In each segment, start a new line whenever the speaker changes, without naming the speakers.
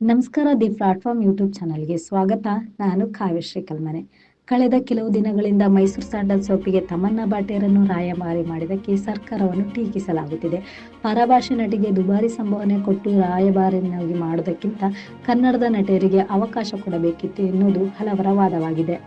ನಮಸ್ಕಾರ the platform YouTube ಚಾನಲ್ಗೆ ಸ್ವಾಗತ. ನಾನು ಕಾವ್ಯಶ್ರೀ ಕಲ್ಮನೆ ಕಳೆದ ಕೆಲವು ದಿನಗಳಿಂದ ಮೈಸೂರು ಸ್ಯಾಂಡಲ್ ಸೋಪಿಗೆ ತಮನ್ನ ಬಾಟೇರನ್ನು ರಾಯಮಾರಿ ಮಾಡಿದಕ್ಕೆ ಸರ್ಕಾರವನ್ನು ಟೀಕಿಸಲಾಗುತ್ತಿದೆ. ಪರಭಾಷೆ ನಟಿಗೆ ದುಬಾರಿ ಸಂಭಾವನೆ ಕೊಟ್ಟು ರಾಯಭಾರಿಯನ್ನಾಗಿ ಮಾಡುವುದಕ್ಕಿಂತ ಕನ್ನಡದ ನಟಿಯರಿಗೆ ಅವಕಾಶ ಕೊಡಬೇಕಿತ್ತು ಎನ್ನುವುದು ಹಲವರ ವಾದವಾಗಿದೆ.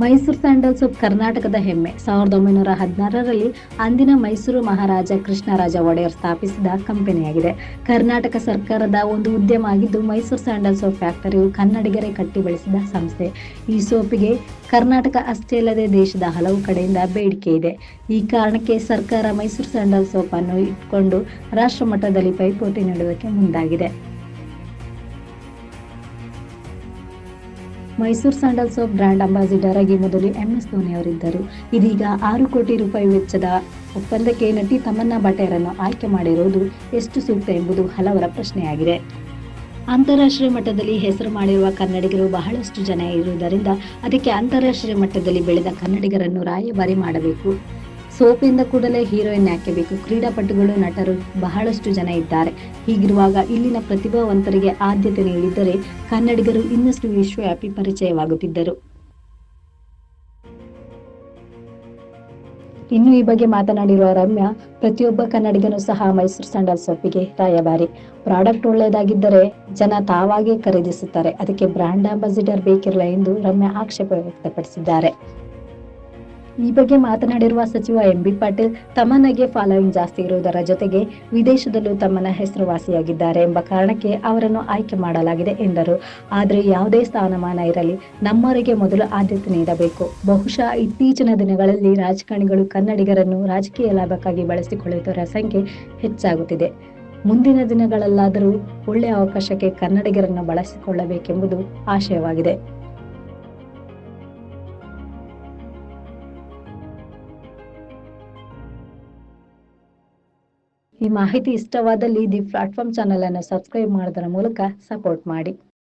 ಮೈಸೂರು ಸ್ಯಾಂಡಲ್ ಸೋಪ್ ಕರ್ನಾಟಕದ ಹೆಮ್ಮೆ. ಸಾವಿರದ ಒಂಬೈನೂರ ಹದಿನಾರರಲ್ಲಿ ಅಂದಿನ ಮೈಸೂರು ಮಹಾರಾಜ ಕೃಷ್ಣರಾಜ ಒಡೆಯರ್ ಸ್ಥಾಪಿಸಿದ ಕಂಪನಿಯಾಗಿದೆ. ಕರ್ನಾಟಕ ಸರ್ಕಾರದ ಒಂದು ಉದ್ಯಮ ಆಗಿದ್ದು ಮೈಸೂರು ಸ್ಯಾಂಡಲ್ ಸೋಪ್ ಫ್ಯಾಕ್ಟರಿಯು ಕನ್ನಡಿಗರೇ ಕಟ್ಟಿ ಬೆಳೆಸಿದ ಸಂಸ್ಥೆ. ಈ ಸೋಪಿಗೆ ಕರ್ನಾಟಕ ಅಷ್ಟೇ ಅಲ್ಲದೆ ದೇಶದ ಹಲವು ಕಡೆಯಿಂದ ಬೇಡಿಕೆ ಇದೆ. ಈ ಕಾರಣಕ್ಕೆ ಸರ್ಕಾರ ಮೈಸೂರು ಸ್ಯಾಂಡಲ್ ಅನ್ನು ಇಟ್ಕೊಂಡು ರಾಷ್ಟ್ರ ಮಟ್ಟದಲ್ಲಿ ಪೈಪೋಟಿ ನೀಡುವುದಕ್ಕೆ ಮುಂದಾಗಿದೆ. Mysuru sandal soap brand ambassador ಆಗಿ ಮೊದಲು ಎಂ ಎಸ್ ಧೋನಿ ಅವರಿದ್ದರು ಇದೀಗ ಆರು ಕೋಟಿ ರೂಪಾಯಿ ವೆಚ್ಚದ ಒಪ್ಪಂದಕ್ಕೆ ನಟಿ ತಮನ್ನಾ ಬಟೇರನ್ನು ಆಯ್ಕೆ ಮಾಡಿರುವುದು ಎಷ್ಟು ಸೂಕ್ತ ಎಂಬುದು ಹಲವರ ಪ್ರಶ್ನೆಯಾಗಿದೆ. ಅಂತಾರಾಷ್ಟ್ರೀಯ ಮಟ್ಟದಲ್ಲಿ ಹೆಸರು ಮಾಡಿರುವ ಕನ್ನಡಿಗರು ಬಹಳಷ್ಟು ಜನ ಇರುವುದರಿಂದ ಅದಕ್ಕೆ ಅಂತಾರಾಷ್ಟ್ರೀಯ ಮಟ್ಟದಲ್ಲಿ ಬೆಳೆದ ಕನ್ನಡಿಗರನ್ನು ರಾಯಭಾರಿ ಮಾಡಬೇಕು. ಸೋಪಿಂದ ಕೂಡಲೇ ಹೀರೋಯಿನ್ ಯಾಕೆ ಬೇಕು? ಕ್ರೀಡಾಪಟುಗಳು, ನಟರು ಬಹಳಷ್ಟು ಜನ ಇದ್ದಾರೆ. ಹೀಗಿರುವಾಗ ಇಲ್ಲಿನ ಪ್ರತಿಭಾವಂತರಿಗೆ ಆದ್ಯತೆ ನೀಡಿದ್ದರೆ ಕನ್ನಡಿಗರು ಇನ್ನಷ್ಟು ವಿಶ್ವವ್ಯಾಪಿ ಪರಿಚಯವಾಗುತ್ತಿದ್ದರು. ಇನ್ನು ಈ ಬಗ್ಗೆ ಮಾತನಾಡಿರುವ ರಮ್ಯಾ, ಪ್ರತಿಯೊಬ್ಬ ಕನ್ನಡಿಗನು ಸಹ ಮೈಸೂರು ಸ್ಯಾಂಡಲ್ ಸೋಪಿಗೆ ರಾಯಭಾರಿ. ಪ್ರಾಡಕ್ಟ್ ಒಳ್ಳೆಯದಾಗಿದ್ದರೆ ಜನ ತಾವಾಗೇ ಖರೀದಿಸುತ್ತಾರೆ. ಅದಕ್ಕೆ ಬ್ರ್ಯಾಂಡ್ ಅಂಬಾಸಿಡರ್ ಬೇಕಿರಲ್ಲ ಎಂದು ರಮ್ಯಾ ಆಕ್ಷೇಪ ವ್ಯಕ್ತಪಡಿಸಿದ್ದಾರೆ. ಈ ಬಗ್ಗೆ ಮಾತನಾಡಿರುವ ಸಚಿವ ಎಂ ಬಿ ಪಾಟೀಲ್, ತಮ್ಮನಿಗೆ ಫಾಲೋಯಿಂಗ್ ಜಾಸ್ತಿ ಇರುವುದರ ಜೊತೆಗೆ ವಿದೇಶದಲ್ಲೂ ತಮ್ಮನ ಹೆಸರುವಾಸಿಯಾಗಿದ್ದಾರೆ ಎಂಬ ಕಾರಣಕ್ಕೆ ಅವರನ್ನು ಆಯ್ಕೆ ಮಾಡಲಾಗಿದೆ ಎಂದರು. ಆದರೆ ಯಾವುದೇ ಸ್ಥಾನಮಾನ ಇರಲಿ, ನಮ್ಮವರಿಗೆ ಮೊದಲು ಆದ್ಯತೆ ನೀಡಬೇಕು. ಬಹುಶಃ ಇತ್ತೀಚಿನ ದಿನಗಳಲ್ಲಿ ರಾಜಕಾರಣಿಗಳು ಕನ್ನಡಿಗರನ್ನು ರಾಜಕೀಯ ಲಾಭಕ್ಕಾಗಿ ಬಳಸಿಕೊಳ್ಳುವುದರ ಸಂಖ್ಯೆ ಹೆಚ್ಚಾಗುತ್ತಿದೆ. ಮುಂದಿನ ದಿನಗಳಲ್ಲಾದರೂ ಒಳ್ಳೆಯ ಅವಕಾಶಕ್ಕೆ ಕನ್ನಡಿಗರನ್ನು ಬಳಸಿಕೊಳ್ಳಬೇಕೆಂಬುದು ಆಶಯವಾಗಿದೆ. ಈ ಮಾಹಿತಿ ಇಷ್ಟವಾದಲ್ಲಿ ದಿ ಪ್ಲಾಟ್ಫಾರ್ಮ್ ಚಾನೆಲ್ ಅನ್ನು ಸಬ್ಸ್ಕ್ರೈಬ್ ಮಾಡೋದರ ಮೂಲಕ ಸಪೋರ್ಟ್ ಮಾಡಿ.